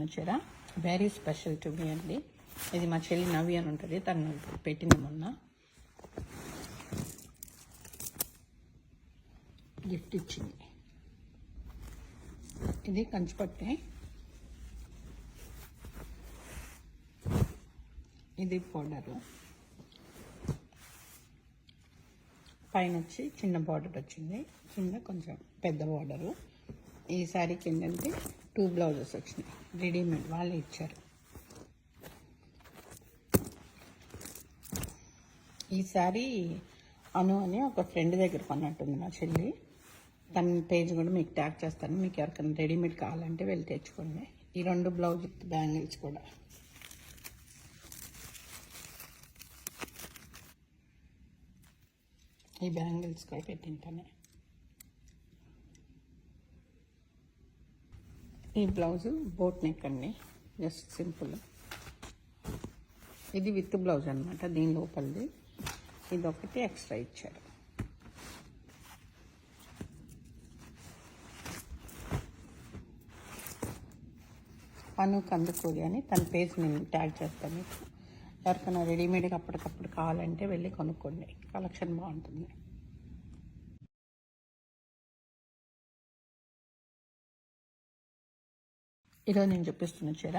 చేసిన చీర very special to me అండి. ఇది మా చెల్లి నవ్వి అని ఉంటుంది. తను పెట్టింది మొన్న. గిఫ్ట్ ఇచ్చింది. ఇది కంచిపట్టే. ఇది పౌడరు. పైన వచ్చి చిన్న బార్డర్ వచ్చింది. కింద కొంచెం పెద్ద బార్డరు ఈ శారీకి ఏంటంటే టూ బ్లౌజెస్ వచ్చినాయి. రెడీమేడ్ వాళ్ళే ఇచ్చారు. ఈ శారీ అను అని ఒక ఫ్రెండ్ దగ్గర కొన్నట్టుంది మా చెల్లి. తన పేజ్ కూడా మీకు ట్యాగ్ చేస్తాను. మీకు ఎవరికైనా రెడీమేడ్ కావాలంటే వెళ్ళి తెచ్చుకోండి. ఈ రెండు బ్లౌజ్ బ్యాంగిల్స్ కూడా. ఈ బ్యాంగిల్స్ కూడా పెట్టింటానే. ఈ బ్లౌజు బోట్ నెక్ అండి. Just simple. ఇది విత్ బ్లౌజ్ అనమాట దీని లోపలిది. ఇది ఒకటి ఎక్స్ట్రా ఇచ్చారు. పను కందుకూరి అని తన పేజ్ నేను ట్యాగ్ చేస్తాను మీకు. ఎవరికైనా రెడీమేడ్గా అప్పటికప్పుడు కావాలంటే వెళ్ళి కొనుక్కోండి. కలెక్షన్ బాగుంటుంది. ఈరోజు నేను చూపిస్తున్న చీర